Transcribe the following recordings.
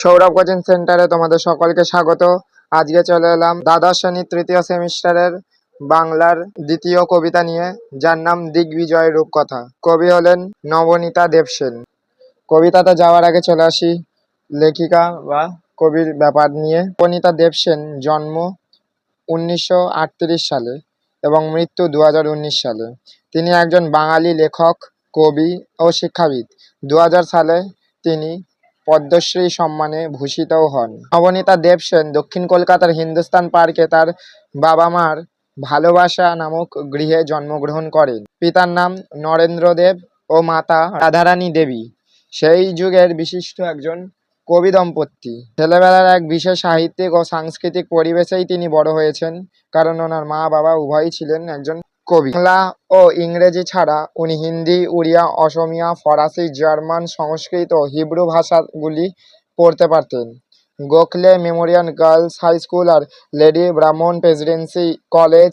Sourav coaching সেন্টারে তোমাদের সকলকে স্বাগত। আজকে চলে এলাম দ্বাদশ শ্রেণির তৃতীয় সেমিস্টারের বাংলার দ্বিতীয় কবিতা নিয়ে, যার নাম দিগ্বিজয় রূপকথা। কবি হলেন নবনীতা দেবসেন। কবিতাতে যাওয়ার আগে চলে আসি লেখিকা বা কবির ব্যাপার নিয়ে। নবনীতা দেবসেন জন্ম উনিশশো আটত্রিশ সালে এবং মৃত্যু দু হাজার উনিশ সালে। তিনি একজন বাঙালি লেখক, কবি ও শিক্ষাবিদ। দু হাজার সালে তিনি পদ্মশ্রী সম্মানে ভূষিতও হন। নবনীতা দেবসেন দক্ষিণ কলকাতার হিন্দুস্তান পার্কে তার বাবা মার ভালোবাসা নামক গৃহে জন্মগ্রহণ করেন। পিতার নাম নরেন্দ্র দেব ও মাতা রাধারানী দেবী। সেই যুগের বিশিষ্ট একজন কবি দম্পতি। ছেলেবেলার এক বিশেষ সাহিত্যিক ও সাংস্কৃতিক পরিবেশেই তিনি বড় হয়েছেন, কারণ ওনার মা বাবা উভয়ই ছিলেন একজন কবি। বাংলা ও ইংরেজি ছাড়া উনি হিন্দি, উড়িয়া, অসমিয়া, ফরাসি, জার্মান, সংস্কৃত, হিব্রু ভাষাগুলি পড়তে পারতেন। Gokhale memorial girls high school আর lady Brabourne presidency college,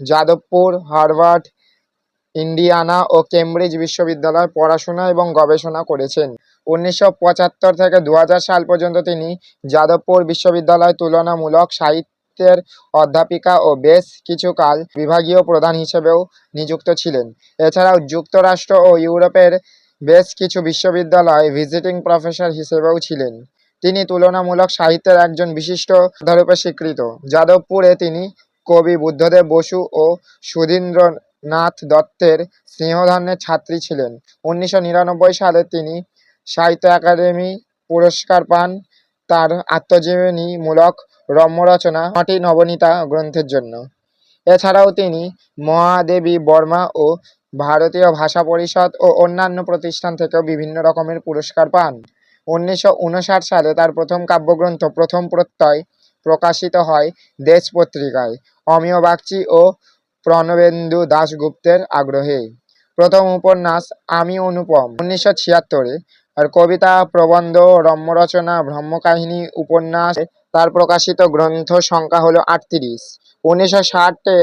Jadavpur, Harvard, Indiana ও কেমব্রিজ বিশ্ববিদ্যালয়ে পড়াশোনা এবং গবেষণা করেছেন। উনিশশো পঁচাত্তর থেকে দু হাজার সাল পর্যন্ত তিনি যাদবপুর বিশ্ববিদ্যালয় তুলনামূলক সাহিত্যের অধ্যাপিকা ও বেশ কিছুকাল বিভাগীয় প্রধান হিসেবেও নিযুক্ত ছিলেন। এছাড়াও যুক্তরাষ্ট্র ও ইউরোপের বেশ কিছু বিশ্ববিদ্যালয়ে ভিজিটিং প্রফেসর হিসেবেও ছিলেন। তিনি তুলনামূলক সাহিত্যের একজন বিশিষ্ট রূপে স্বীকৃত। যাদবপুরে তিনি কবি বুদ্ধদেব বসু ও সুধীন্দ্রনাথ দত্তের স্নেহধন্যের ছাত্রী ছিলেন। উনিশশো নিরানব্বই সালে তিনি সাহিত্য একাডেমি পুরস্কার পান। তার আত্মজীবনীমূলক রম্যরচনা নটি নবনীতা গ্রন্থের জন্য। এছাড়াও তিনি মহাদেবী বর্মা ও ভারতীয় ভাষা পরিষদ ও অন্যান্য প্রতিষ্ঠান থেকেও বিভিন্ন রকমের পুরস্কার পান। উনিশশো উনষাট সালে তার প্রথম কাব্যগ্রন্থ প্রথম প্রত্যয় প্রকাশিত হয় দেশ পত্রিকায়। অমিয় বাগচি ও প্রণবেন্দু দাশগুপ্তের আগ্রহে। প্রথম উপন্যাস আমি অনুপম। উনিশশো ছিয়াত্তরে আর কবিতা, প্রবন্ধ, রম্যরচনা, ব্রহ্মকাহিনী, উপন্যাস, তার প্রকাশিত গ্রন্থ সংখ্যা হলো আটত্রিশ। উনিশশো ষাটে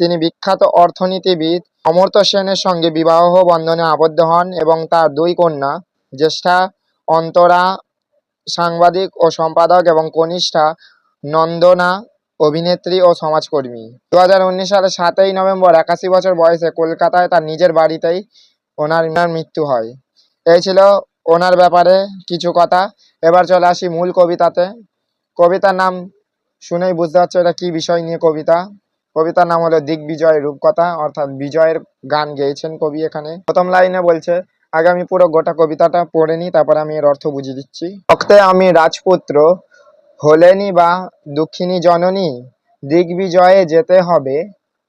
তিনি বিখ্যাত অর্থনীতিবিদ অমর্ত্য সেনের সঙ্গে বিবাহ বন্ধনে আবদ্ধ হন এবং তার দুই কন্যা, জ্যেষ্ঠা অন্তরা, সাংবাদিক ও সম্পাদক এবং কনিষ্ঠা নন্দনা, অভিনেত্রী ও সমাজকর্মী। দু হাজার উনিশ সালের সাতই নভেম্বর, একাশি বছর বয়সে কলকাতায় তার নিজের বাড়িতেই ওনার মৃত্যু হয়। এই ছিল ওনার ব্যাপারে কিছু কথা। এবার চলে আসি মূল কবিতাতে। কবিতার নাম শুনেই বুঝতে পারছ এটা কি বিষয় নিয়ে কবিতা। কবিতার নাম হলো দিগ্বিজয় রূপকথা, অর্থাৎ বিজয়ের গান গেয়েছেন কবি এখানে। প্রথম লাইনে বলছে আগে আমি পুরো গোটা কবিতাটা পড়ে নিই তারপর আমি এর অর্থ বুঝিয়ে দিচ্ছি। রক্তে আমি রাজপুত্র, হলেনি বা দুঃখিনী জননী, দিগ্বিজয়ে যেতে হবে।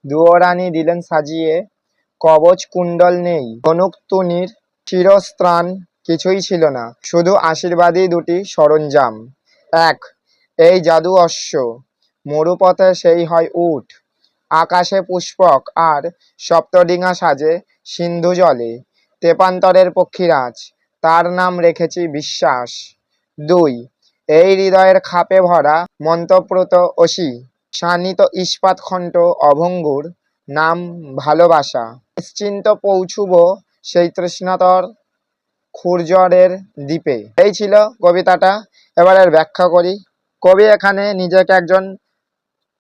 দুয়োরানী দিলেন সাজিয়ে, কবচ কুণ্ডল নেই। ধনুক তুনির শিরস্ত্রাণ কিছুই ছিল না, শুধু আশীর্বাদী দুটি সরঞ্জাম। এক, এই জাদু অশ্ব। মরুপথে সেই হয় উঠ আকাশে পুষ্পক আর সপ্তডিঙা সাজে সিন্ধু জলে। তেপান্তরের পক্ষীরাজ, তার নাম রেখেছি বিশ্বাস। দুই, এই হৃদয়ের খাপে ভরা মন্তপ্রত অসি শানিত ইস্পাত খণ্ড অভঙ্গুর নাম ভালোবাসা। নিশ্চিন্ত পৌঁছুব সেই তৃষ্ণাতর খুরজরের দ্বীপে। এই ছিল কবিতাটা। এবার এর ব্যাখ্যা করি। কবি এখানে নিজেকে একজন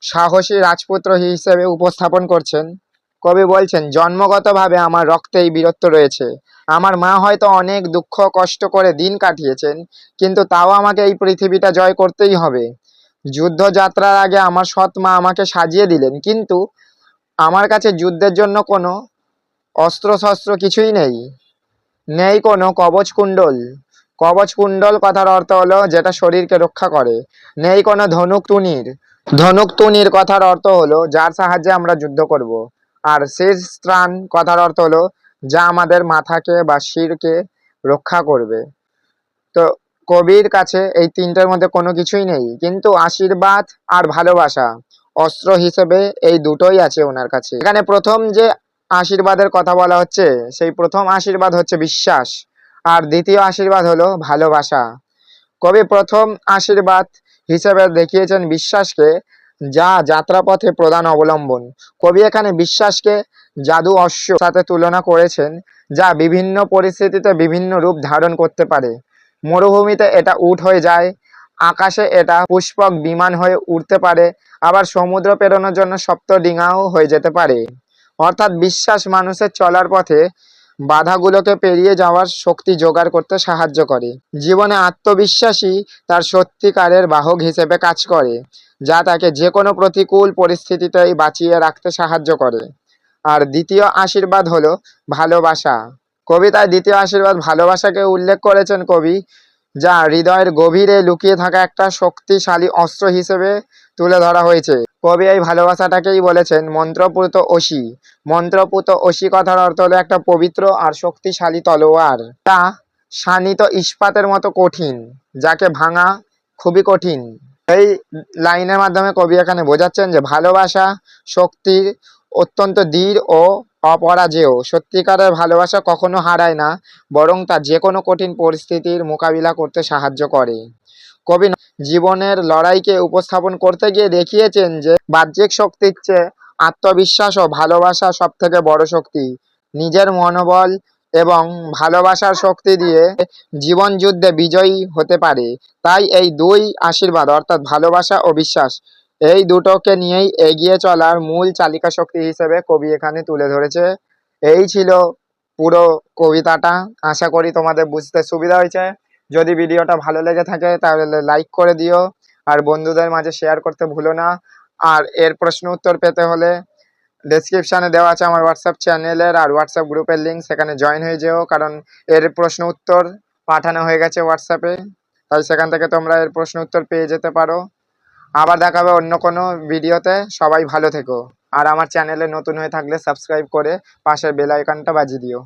সাহসী রাজপুত্র হিসেবে উপস্থাপন করছেন। কবি বলছেন, জন্মগতভাবে আমার রক্তেই বীরত্ব রয়েছে। আমার মা হয়তো অনেক দুঃখ, কষ্ট করে দিন কাটিয়েছেন, কিন্তু তাও আমাকে এই পৃথিবীটা জয় করতেই হবে। যুদ্ধযাত্রার আগে আমার সৎ মা আমাকে সাজিয়ে দিলেন, কিন্তু আমার কাছে যুদ্ধের জন্য কোনো অস্ত্রশস্ত্র কিছুই নেই। নেই কোনো কবচ কুণ্ডল। কবচ কুণ্ডল কথার অর্থ হলো যেটা শরীরকে রক্ষা করে। নেই কোনো ধনুক তুনির ধনুক তুনির কথার অর্থ হলো যার সাহায্যে আমরা যুদ্ধ করব। আর শেষ ত্রাণ কথার অর্থ হলো যা আমাদের মাথাকে বা শিরকে রক্ষা করবে। তো কবির কাছে এই তিনটের মধ্যে কোনো কিছুই নেই। কিন্তু আশীর্বাদ আর ভালোবাসা অস্ত্র হিসেবে এই দুটোই আছে ওনার কাছে। এখানে প্রথম যে আশীর্বাদের কথা বলা হচ্ছে। সেই প্রথম আশীর্বাদ হচ্ছে বিশ্বাস। আর দ্বিতীয় আশীর্বাদ হলো ভালোবাসা। কবি প্রথম আশীর্বাদ হিসেবে দেখিয়েছেন বিশ্বাসকে যা যাত্রাপথে প্রধান অবলম্বন। কবি এখানে বিশ্বাসকে জাদু অশ্ব সাথে তুলনা করেছেন, যা বিভিন্ন পরিস্থিতিতে বিভিন্ন রূপ ধারণ করতে পারে। মরুভূমিতে এটা উট হয়ে যায়, আকাশে এটা পুষ্পক বিমান হয়ে উড়তে পারে, আবার সমুদ্র পেরোনোর জন্য সপ্ত ডিঙাও হয়ে যেতে পারে। অর্থাৎ বিশ্বাস মানুষের চলার পথে বাধাগুলোকে পেরিয়ে যাওয়ার শক্তি জোগাড় করতে সাহায্য করে। জীবনে আত্মবিশ্বাসী তার সত্যিকারের বাহক হিসেবে কাজ করে, যা তাকে যে কোনো প্রতিকূল পরিস্থিতিতেই বাঁচিয়ে রাখতে সাহায্য করে। আর দ্বিতীয় আশীর্বাদ হলো ভালোবাসা। কবিতায় দ্বিতীয় আশীর্বাদ ভালোবাসাকে উল্লেখ করেছেন কবি যা হৃদয়ের গভীরে লুকিয়ে থাকা একটা শক্তিশালী অস্ত্র হিসেবে তুলে ধরা হয়েছে। কবি এই ভালোবাসাটাকেই বলেছেন মন্ত্রপুত অসি মন্ত্রপুত অসি কথার অর্থ হলো একটা পবিত্র আর শক্তিশালী তলোয়ার। তা শানিত ইস্পাতের মতো কঠিন, যাকে ভাঙা খুবই কঠিন। এই লাইনের মাধ্যমে কবি এখানে বোঝাচ্ছেন যে ভালোবাসা, শক্তির অত্যন্ত দৃঢ় ও অপরাজেয়। সত্যিকারের ভালোবাসা কখনো হারায় না, বরং তা যে কোনো কঠিন পরিস্থিতির মোকাবিলা করতে সাহায্য করে। কবি জীবনের লড়াইকে উপস্থাপন করতে গিয়ে দেখিয়েছেন যে, বাহ্যিক শক্তির চেয়ে আত্মবিশ্বাস ও ভালোবাসা সব থেকে বড় শক্তি। নিজের মনোবল এবং ভালোবাসার শক্তি দিয়ে জীবন যুদ্ধে বিজয়ী হতে পারে। তাই এই দুই আশীর্বাদ, অর্থাৎ ভালোবাসা ও বিশ্বাস এই দুটোকে নিয়েই এগিয়ে চলার মূল চালিকা শক্তি হিসেবে কবি এখানে তুলে ধরেছে। এই ছিল পুরো কবিতাটা। আশা করি তোমাদের বুঝতে সুবিধা হয়েছে। যদি ভিডিওটা ভালো লেগে থাকে তাহলে লাইক করে দিও আর বন্ধুদের মাঝে শেয়ার করতে ভুলো না। আর এর প্রশ্ন উত্তর পেতে হলে ডেসক্রিপশনে দেওয়া আছে আমার হোয়াটসঅ্যাপ চ্যানেলের আর হোয়াটসঅ্যাপ গ্রুপের লিঙ্ক সেখানে জয়েন হয়ে যেও। কারণ এর প্রশ্ন উত্তর পাঠানো হয়ে গেছে হোয়াটসঅ্যাপে তাই সেখান থেকে তোমরা এর প্রশ্ন উত্তর পেয়ে যেতে পারো। আবার দেখা হবে অন্য কোনো ভিডিওতে। সবাই ভালো থেকো। আর আমার চ্যানেলে নতুন হয়ে থাকলে সাবস্ক্রাইব করে পাশের বেল আইকনটা বাজিয়ে দিও।